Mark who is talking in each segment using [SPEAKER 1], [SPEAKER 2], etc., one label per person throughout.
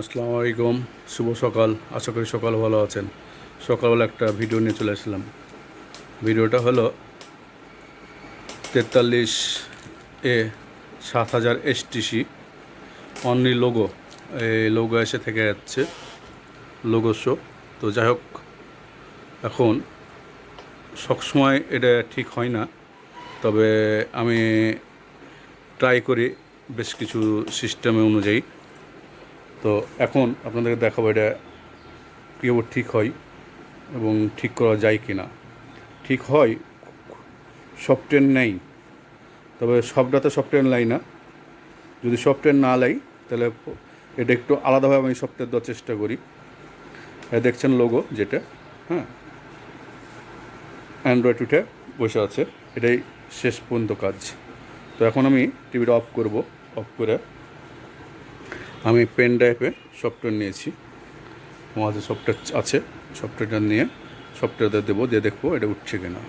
[SPEAKER 1] আসসালামু আলাইকুম, শুভ সকাল, আশা করি সকাল ভালো আছেন। সকালবেলা একটা ভিডিও নিয়ে চলে আসলাম। ভিডিওটা হলো তেতাল্লিশ এ সাত হাজার এসটিসি, অনলি লোগো। এই লোগো এসে থেকে যাচ্ছে, লোগো শো। তো যাই হোক, এখন সবসময় এটা ঠিক হয় না। তবে আমি ট্রাই করি বেশ কিছু সিস্টেমে অনুযায়ী। তো এখন আপনাদেরকে দেখাবো এটা কীভাবে ঠিক হয় এবং ঠিক করা যায় কি না। ঠিক হয় সফটওয়্যার নেই, তবে সবটাতে সফটওয়্যার লাই না। যদি সফটওয়্যার না লাই তাহলে এটা একটু আলাদাভাবে আমি সফটওয়্যার দেওয়ার চেষ্টা করি। এই দেখছেন লোগো যেটা হ্যাঁ? অ্যান্ড্রয়েড উঠে বসে আছে, এটাই শেষ পর্যন্ত কাজ। তো এখন আমি টিভিটা অফ করব অফ করে আমি পেন ড্রাইভে সফটওয়্যার নিয়েছি। আমার কাছে সফটওয়্যার আছে সফটওয়্যারটা নিয়ে সফটওয়্যারটা দেবো, দিয়ে দেখব এটা উঠছে কিনা।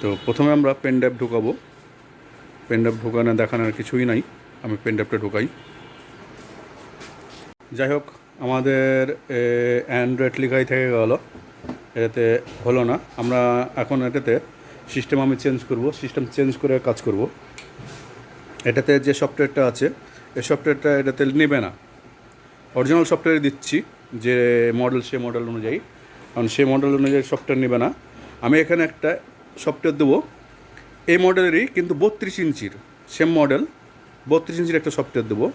[SPEAKER 1] তো প্রথমে আমরা পেন ড্রাইভ ঢুকাবো। পেন ড্রাইভ ঢোকানো দেখানোর কিছুই নাই, আমি পেন ড্রাইভটা ঢুকাই। যাই হোক, আমাদের অ্যান্ড্রয়েড লিখাই থেকে গেল। এটাতে হলো না। আমরা এখন এটাতে সিস্টেম আমি চেঞ্জ করব সিস্টেম চেঞ্জ করে কাজ করব। এটাতে যে সফটওয়্যারটা আছে এই সফটওয়্যারটা এটাতে নেবে না। অরিজিনাল সফটওয়্যার দিচ্ছি যে মডেল সে মডেল অনুযায়ী। কারণ সে মডেল অনুযায়ী সফটওয়্যার নেবে না। আমি এখানে একটা সফটওয়্যার দেবো। এই মডেলেরই কিন্তু বত্রিশ ইঞ্চির সেম মডেল বত্রিশ ইঞ্চির একটা সফটওয়্যার দেবো।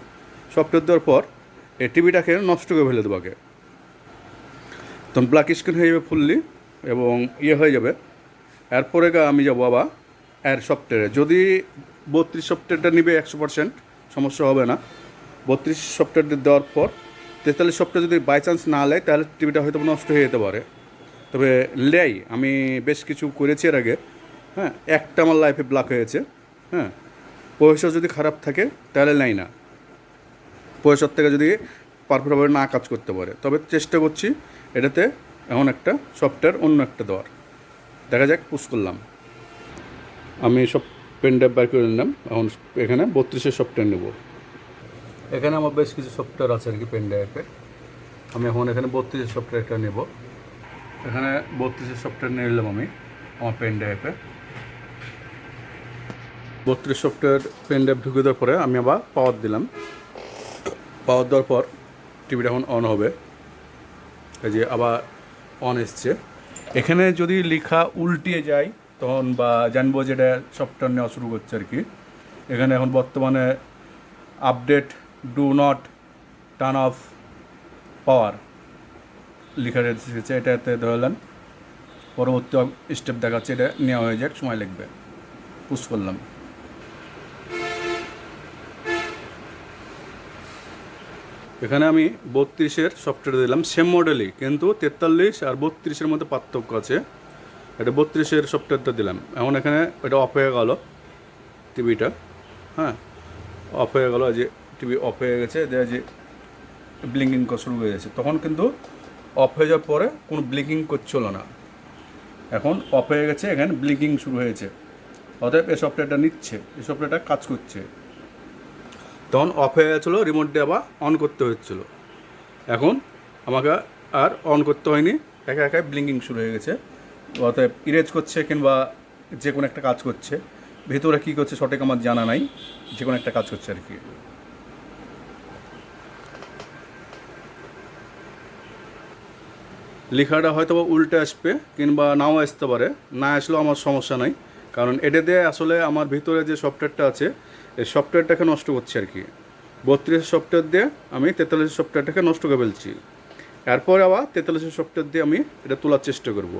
[SPEAKER 1] সফটওয়্যার দেওয়ার পর এই টিভিটাকে নষ্ট করে ফেলে দেবো আগে। তখন ব্ল্যাক স্ক্রিন হয়ে যাবে ফুললি এবং ইয়ে হয়ে যাবে। এরপরে আমি যাব আবার এর সফটওয়্যারে যদি বত্রিশ সফটওয়্যারটা নিবে একশো পার্সেন্ট সমস্যা হবে না। বত্রিশ সফটওয়্যার দেওয়ার পর, তেতাল্লিশ সফটওয়্যার যদি বাই চান্স না নেয়, তাহলে টিভিটা হয়তো নষ্ট হয়ে যেতে পারে। তবে লেই আমি বেশ কিছু করেছি এর আগে। হ্যাঁ একটা আমার লাইফে ব্ল্যাক হয়েছে। হ্যাঁ পয়সা যদি খারাপ থাকে, তাহলে নেয় না। পয়সার থেকে যদি পারফেক্টভাবে না কাজ করতে পারে। তবে চেষ্টা করছি এটাতে এমন একটা সফটওয়্যার অন্য একটা দেওয়ার। দেখা যাক পুশ করলাম। আমি সব পেন ড্রাইভ বার করে নিলাম। এখন এখানে বত্রিশের সফটওয়্যার নেব। এখানে আমার বেশ কিছু সফটওয়্যার আছে আর কি পেন ড্রাইভে আমি এখন এখানে বত্রিশের সফটওয়্যারটা নেব। এখানে বত্রিশের সফটওয়্যার নিয়ে নিলাম আমি, আমার পেন ড্রাইভে বত্রিশ সফটওয়্যার পেন ড্রাইভ ঢুকে দেওয়ার পরে আমি আবার পাওয়ার দিলাম। পাওয়ার দেওয়ার পর টিভিটা এখন অন হবে। এই যে আবার অন এসছে। এখানে যদি লেখা উল্টিয়ে যায় তখন বা জানব যে এটা সফটওয়্যার নেওয়া শুরু করছে আর কি। এখানে এখন বর্তমানে update do not turn off power লেখা এসেছে, এটাতে ধরলেন পরবর্তী স্টেপ দেখাচ্ছে, এটা নেওয়া হয়ে যাক, সময় লাগবে। পুশ করলাম। এখানে আমি বত্রিশের সফটওয়্যার দিলাম সেম মডেলই কিন্তু তেতাল্লিশ আর বত্রিশের মধ্যে পার্থক্য আছে। এটা বত্রিশের সফটওয়্যারটা দিলাম। এখন এখানে এটা অফ হয়ে গেল টিভিটা হ্যাঁ অফ হয়ে গেল যে টিভি অফ হয়ে গেছে যে ব্লিঙ্কিং শুরু হয়ে গেছে। তখন কিন্তু অফ হয়ে যাওয়ার পরে কোনো ব্লিঙ্কিং করছিল না। এখন অফ হয়ে গেছে, এখানে ব্লিঙ্কিং শুরু হয়েছে। অতএব এই সফটওয়্যারটা নিচ্ছে, এই সফটওয়্যারটা কাজ করছে। তখন অফ হয়ে গেছিল রিমোট দিয়ে আবার অন করতে হচ্ছিল। এখন আমাকে আর অন করতে হয়নি, একা একাই ব্লিঙ্কিং শুরু হয়ে গেছে। অতএব ইরেজ করছে কিংবা যে কোনো একটা কাজ করছে, ভেতরে কী করছে সঠিক আমার জানা নাই, যে কোনো একটা কাজ করছে আর কি। লেখাটা হয়তো বা উল্টে আসবে কিংবা নাও আসতে পারে, না আসলেও আমার সমস্যা নাই, কারণ এটা দিয়ে আসলে আমার ভিতরে যে সফটওয়্যারটা আছে, এই সফটওয়্যারটাকে নষ্ট করছে আর কি। বত্রিশ সফটওয়্যার দিয়ে আমি তেতাল্লিশ সফটওয়্যারটাকে নষ্ট করে ফেলছি। এরপর আবার তেতাল্লিশের সফটওয়্যার দিয়ে আমি এটা তোলার চেষ্টা করব।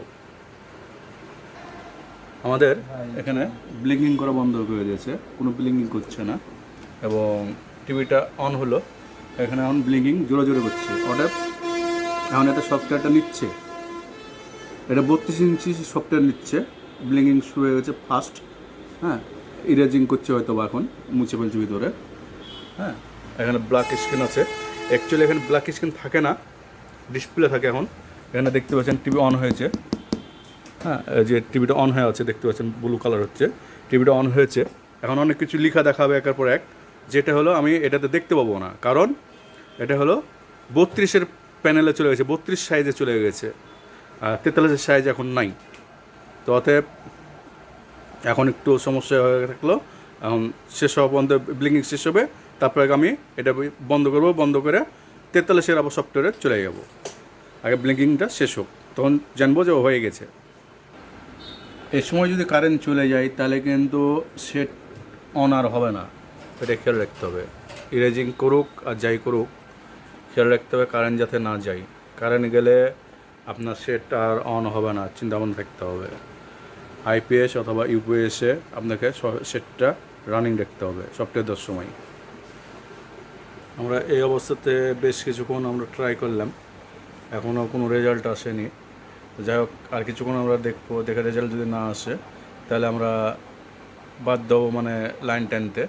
[SPEAKER 1] আমাদের এখানে ব্লিঙ্কিং করা বন্ধ করে দিয়েছে। কোনো ব্লিঙ্কিং করছে না। এবং টিভিটা অন হলো। এখানে এখন ব্লিঙ্কিং জোরে জোরে করছে। অর্ডার এখন এটা সফটওয়্যারটা নিচ্ছে। এটা বত্রিশ ইঞ্চি সফটওয়্যার নিচ্ছে। ব্লিঙ্কিং শুরু হয়ে গেছে ফাস্ট। হ্যাঁ ইরেজিং করছে হয়তো বা এখন। মুছে ফেলছে ভিতরে। হ্যাঁ এখানে ব্ল্যাক স্ক্রিন আছে। অ্যাকচুয়ালি এখানে ব্ল্যাক স্ক্রিন থাকে না। ডিসপ্লে থাকে এখন। এখানে দেখতে পাচ্ছেন টিভি অন হয়েছে। হ্যাঁ যে টিভিটা অন হয়ে আছে, দেখতে পাচ্ছেন ব্লু কালার হচ্ছে। টিভিটা অন হয়েছে। এখন অনেক কিছু লেখা দেখাবে একের পর এক। যেটা হলো, আমি এটাতে দেখতে পাবো না। কারণ এটা হলো বত্রিশের প্যানেলে চলে গেছে, বত্রিশ সাইজে চলে গেছে। আর তেতাল্লিশের সাইজ এখন নাই। তো অতএব এখন একটু সমস্যা হয়ে থাকল। এখন শেষ হওয়া বন্ধ ব্লিঙ্কিং শেষ হবে। তারপরে আমি এটা বন্ধ করব, বন্ধ করে তেতাল্লিশের আবার সফটওয়্যারে চলে যাব। আগে ব্লিঙ্কিংটা শেষ হোক। তখন জানব যে হয়ে গেছে। এই সময় যদি কারেন্ট চলে যায়, তাহলে কিন্তু সেট অন আর হবে না। এটা খেয়াল রাখতে হবে। ইরেজিং করুক আর যাই করুক, খেয়াল রাখতে হবে কারেন্ট যাতে না যায়। কারেন্ট গেলে আপনার সেট আর অন হবে না, চিন্তাভাবনা থাকতে হবে। আইপিএস অথবা ইউপিএসে আপনাকে সেটটা রানিং রাখতে হবে সফটওয়্যার সময়। আমরা এই অবস্থাতে বেশ কিছুক্ষণ আমরা ট্রাই করলাম। এখনও কোনো রেজাল্ট আসেনি। তো যাই হোক, আর কিছুক্ষণ আমরা দেখব, দেখে রেজাল্ট যদি না আসে, তাহলে আমরা বাদ দেবো মানে লাইন টানতে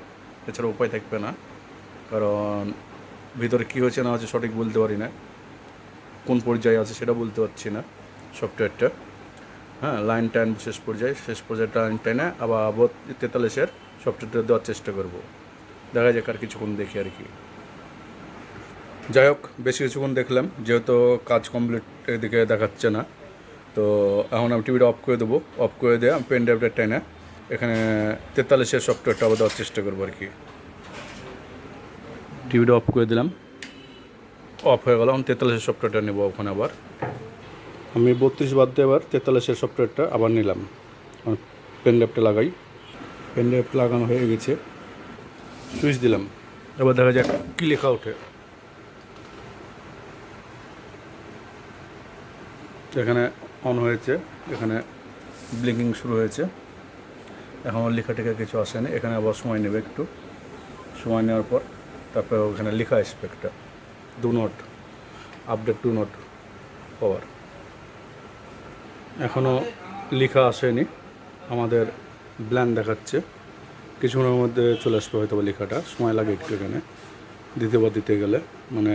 [SPEAKER 1] এছাড়া উপায় থাকবে না। কারণ ভিতরে কী হয়েছে না হচ্ছে সঠিক বলতে পারি না। কোন পর্যায়ে আছে সেটা বলতে পারছি না সফটওয়্যারটা হ্যাঁ লাইন টাইন শেষ পর্যায়ে শেষ পর্যায়ে লাইন টাইনে আবার আবার তেতাল্লিশের সফটওয়্যারটা দেওয়ার চেষ্টা করব। দেখা যাক আর কিছুক্ষণ দেখি আর কি। যাই হোক, বেশি কিছুক্ষণ দেখলাম, যেহেতু কাজ কমপ্লিট এদিকে দেখাচ্ছে না। তো এখন আমি টিভিটা অফ করে দেবো। অফ করে দিয়ে, আমি পেন ড্রাইভটা টেনে এখানে তেতাল্লিশের সফটওয়্যারটা আবার দেওয়ার চেষ্টা করব আর কি। টিভিটা অফ করে দিলাম। অফ হয়ে গেল আমি তেতাল্লিশের সফটওয়্যারটা নেব ওখানে আবার। আমি বত্রিশ বাদ দিয়ে এবার তেতাল্লিশের সফটওয়্যারটা আবার নিলাম। পেন ড্রাইভটা লাগাই। পেন ড্রাইভ লাগানো হয়ে গেছে। সুইচ দিলাম। এবার দেখা যাক কী লেখা ওঠে। এখানে অন হয়েছে এখানে ব্লিঙ্কিং শুরু হয়েছে। এখন লেখা টেখা কিছু আসেনি এখানে আবার সময় নেবে একটু। সময় নেওয়ার পর তারপরে ওখানে লেখা আসবে একটা do not update do not power এখনও লেখা আসেনি আমাদের ব্ল্যান দেখাচ্ছে। কিছুক্ষণের মধ্যে চলে আসবে হয়তো লেখাটা সময় লাগে একটু এখানে। দ্বিতীয়বার দিতে গেলে মানে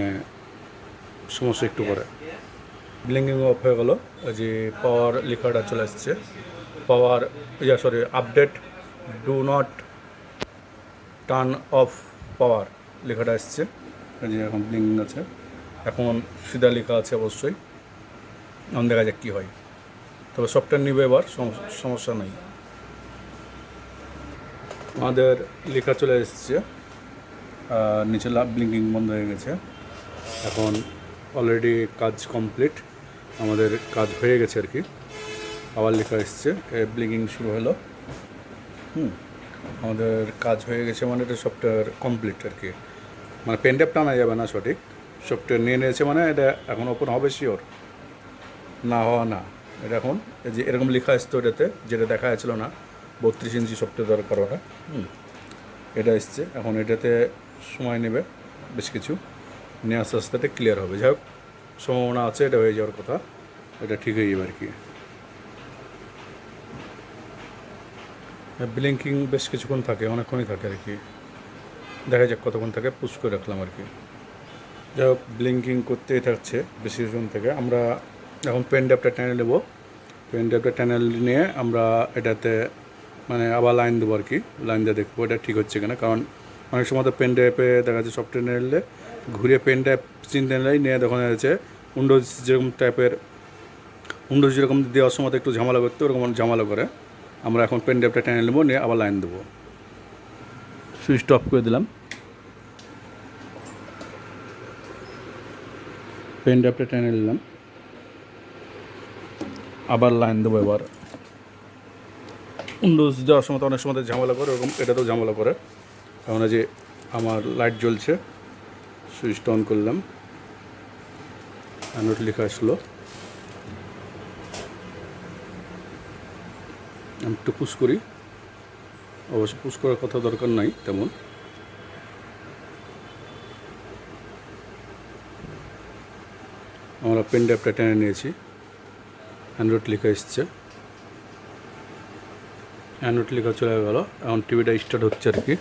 [SPEAKER 1] সমস্যা একটু করে ব্লিঙ্কিং অফ হয়ে গেলো, যে পাওয়ার লেখাটা চলে আসছে। Power yeah sorry update do not turn off power লেখাটা এই যে এখন ব্লিঙ্কিং আছে। এখন সিধা লেখা আছে অবশ্যই। এখন দেখা যাক কী হয়। তবে সফটওয়্যার নিবে এবার, সমস- সমস্যা নেই। আমাদের লেখা চলে এসেছে। নিচে ব্লিঙ্কিং বন্ধ হয়ে গেছে। এখন অলরেডি কাজ কমপ্লিট আমাদের কাজ হয়ে গেছে আর কি। আবার লেখা এসছে ব্লিঙ্কিং শুরু হলো। হুম, আমাদের কাজ হয়ে গেছে মানে এটা সফটওয়্যার কমপ্লিট আর কি। মানে পেনড্রাইভ টানা যাবে না সঠিক। সফটওয়্যার নিয়ে নিয়েছে মানে এটা এখন ওপেন হবে শিওর না হওয়া না। এটা এখন যে এরকম লেখা আসতো এটাতে যেটা দেখা যাচ্ছিল না, বত্রিশ ইঞ্চি সফটওয়্যার দরকার ওটা হুম, এটা এসছে। এখন এটাতে সময় নেবে, বেশ কিছু। নিয়ে আস্তে আস্তে ক্লিয়ার হবে। যাই হোক সম্ভাবনা আছে, এটা হয়ে যাওয়ার কথা। এটা ঠিক হয়ে যাবে আর কি। ব্লিঙ্কিং বেশ কিছুক্ষণ থাকে, অনেকক্ষণই থাকে আর কি। দেখা যাক কতক্ষণ থাকে, পুশ করে রাখলাম আর কি। যাই হোক ব্লিঙ্কিং করতেই থাকছে বেশি কিছুক্ষণ থেকে। আমরা এখন পেন ড্রাইভটা টেনে নেব। পেন ড্রাইভটা টেনে নিয়ে আমরা এটাতে মানে আবার লাইন দেবো আর কি। লাইন দিয়ে দেখব এটা ঠিক হচ্ছে কিনা। কারণ অনেক সময় তো পেন ড্রাইভে দেখা যাচ্ছে সফটওয়্যার নিলে ঘুরে পেন চিনতে নিলেই নিয়ে দেখা যাচ্ছে উইন্ডোজ যেরকম টাইপের উইন্ডোজ যেরকম দেওয়ার সময় একটু ঝামেলা করতে, ওরকম ঝামেলা করে। আমরা এখন পেন ড্রাইভটা টেনে নেব, নিয়ে আবার লাইন দেবো। সুইচটা অফ করে দিলাম। পেন ড্রাইভটা টেনে নিলাম। আবার লাইন দেবো এবার। উইন্ডোজ দেওয়ার সময় তো অনেক সময় তো ঝামেলা করে, ওরকম এটাতেও ঝামেলা করে। কারণ যে আমার লাইট জ্বলছে সুইচটা অন করলাম। নোট লেখা আসলো। আমি একটু পুশ করি। অবশ্য পুশ করার কথা দরকার নাই তেমন। আমরা পেন ড্রাইভটা টেনে নিয়েছি। অ্যান্ড্রয়েড লেখা এসছে। অ্যান্ড্রয়েড লেখা চলে গেলো। এখন টিভিটা স্টার্ট হচ্ছে আর কি।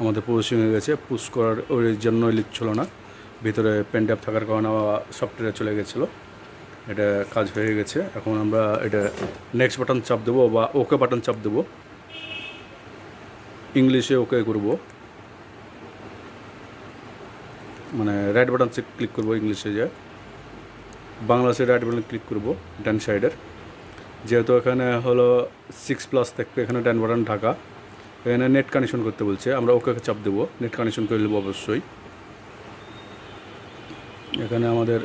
[SPEAKER 1] আমাদের প্রসেসিং হয়ে গেছে। পুশ করার ওই জন্যই লিখছিল না। ভিতরে পেন ড্রাইভ থাকার কারণে সফটওয়্যারে চলে গেছিল। এটা কাজ হয়ে গেছে। এখন আমরা এটা নেক্সট বাটন চাপ দেবো বা ওকে বাটন চাপ দেবো। ইংলিশে ওকে করব। মানে রাইট বাটন ক্লিক করব ইংলিশে যে। বাংলাদেশের রাইট বাটন ক্লিক করব ডান সাইডের যেহেতু এখানে হলো সিক্স প্লাস থাকবে, এখানে ডান বাটন ঢাকা। এখানে নেট কানেকশন করতে বলছে। আমরা ওকে চাপ দেবো। নেট কানেকশন করে নেব অবশ্যই। এখানে আমাদের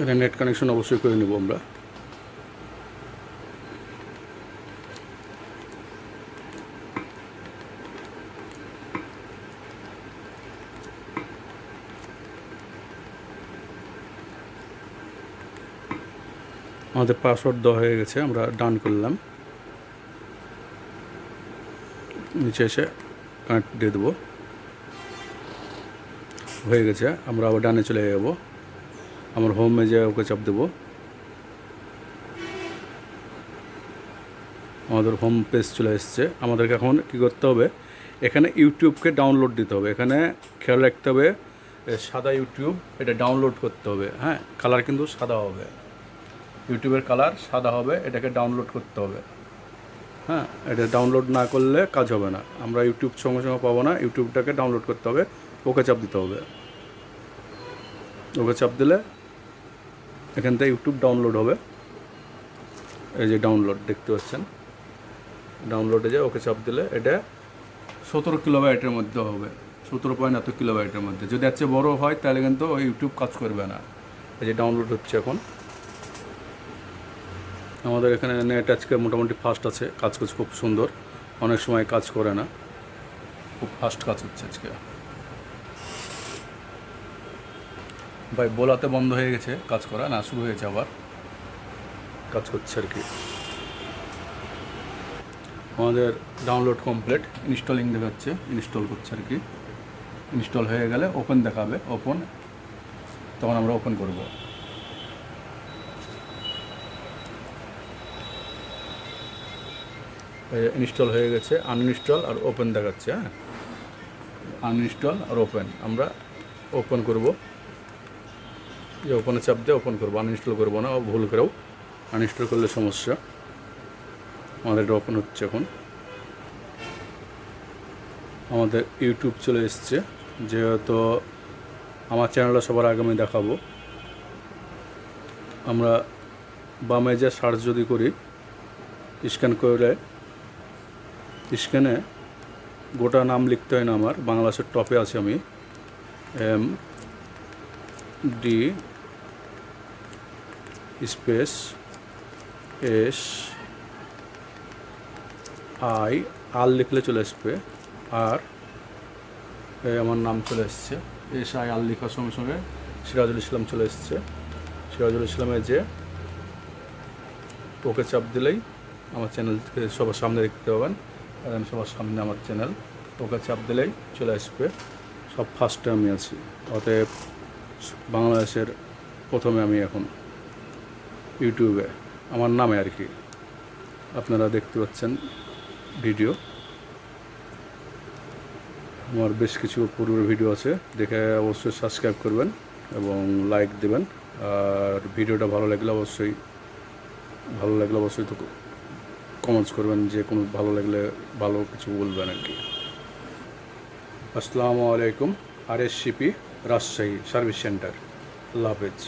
[SPEAKER 1] এখানে নেট কানেকশন অবশ্যই করে নেব আমরা। আমাদের পাসওয়ার্ড দেওয়া হয়ে গেছে, আমরা ডান করলাম। নিচে এসে কানেক্ট দিয়ে দেবো। হয়ে গেছে, আমরা আবার ডানে চলে যাব। আমার হোমে যে ওকে চাপ দেবো। আমাদের হোম পেজ চলে এসছে। আমাদেরকে এখন কী করতে হবে? এখানে ইউটিউবকে ডাউনলোড দিতে হবে। এখানে খেয়াল রাখতে হবে সাদা ইউটিউব, এটা ডাউনলোড করতে হবে। হ্যাঁ কালার কিন্তু সাদা হবে। ইউটিউবের কালার, সাদা হবে, এটাকে ডাউনলোড করতে হবে। হ্যাঁ এটা ডাউনলোড না করলে কাজ হবে না। আমরা ইউটিউব সঙ্গে সঙ্গে পাবো না, ইউটিউবটাকে ডাউনলোড করতে হবে, ওকে চাপ দিতে হবে। ওকে চাপ দিলে এখান থেকে ইউটিউব ডাউনলোড হবে। এই যে ডাউনলোড দেখতে পাচ্ছেন? ডাউনলোডে যে ওকে চাপ দিলে এটা সতেরো কিলোবাইটের মধ্যে হবে, সতেরো পয়েন্ট এত কিলোবাইটের মধ্যে। যদি চেয়ে বড়ো হয়, তাহলে কিন্তু ওই ইউটিউব কাজ করবে না। এই যে ডাউনলোড হচ্ছে এখন। আমাদের এখানে নেট আজকে মোটামুটি ফাস্ট আছে, কাজ করছে খুব সুন্দর। অনেক সময় কাজ করে না। খুব ফাস্ট কাজ হচ্ছে আজকে। ভাই, বোলাতে বন্ধ হয়ে গেছে কাজ করা, না শুরু হয়েছে আবার। কাজ করছে আর কি। আমাদের ডাউনলোড কমপ্লিট ইনস্টলিং দেখাচ্ছে ইনস্টল করছে আর কি। ইনস্টল হয়ে গেলে ওপেন দেখাবে ওপেন তখন আমরা ওপেন করব। ইনস্টল হয়ে গেছে আনইনস্টল আর ওপেন দেখাচ্ছে হ্যাঁ? আনইনস্টল আর ওপেন আমরা ওপেন করব। যে ওপেনে চাপ দিয়ে ওপেন করব আনইনস্টল করব না, ভুল করেও। আনইনস্টল করলে সমস্যা। আমাদের এটা ওপেন হচ্ছে এখন। আমাদের ইউটিউব চলে এসছে, যেহেতু আমার চ্যানেলটা সবার আগে আমি দেখাবো। আমরা বামে যে সার্চ যদি করি স্ক্যান করে স্ক্যানে গোটা নাম লিখতে হয় না আমার, বাংলাদেশের টপে আছে আমি। M, D, space, S, I, R লিখলে চলে আসবে। আর আমার নাম চলে এসছে। এস, আই, আর লেখার সঙ্গে সঙ্গে সিরাজুল ইসলাম চলে এসছে। সিরাজুল ইসলামের যে, ওকে চাপ দিলেই আমার চ্যানেলকে সবার সামনে দেখতে পাবেন। আমি সবার সামনে আমার চ্যানেল। ওকে চাপ দিলেই চলে আসবে। সব ফার্স্টে আমি আছি। অতএব বাংলাদেশের প্রথমে আমি এখন ইউটিউবে, আমার নামে আর কি আপনারা দেখতে পাচ্ছেন ভিডিও। আমার বেশ কিছু পূর্বের ভিডিও আছে, দেখে অবশ্যই সাবস্ক্রাইব করবেন এবং লাইক দেবেন। আর ভিডিওটা ভালো লাগলে অবশ্যই, ভালো লাগলে অবশ্যই তো কমেন্টস করবেন যে কোনো ভালো লাগলে ভালো কিছু বলবেন আর কি। আসসালামু আলাইকুম, R S CP Rajshahi service centre. আল্লাহ হাফেজ।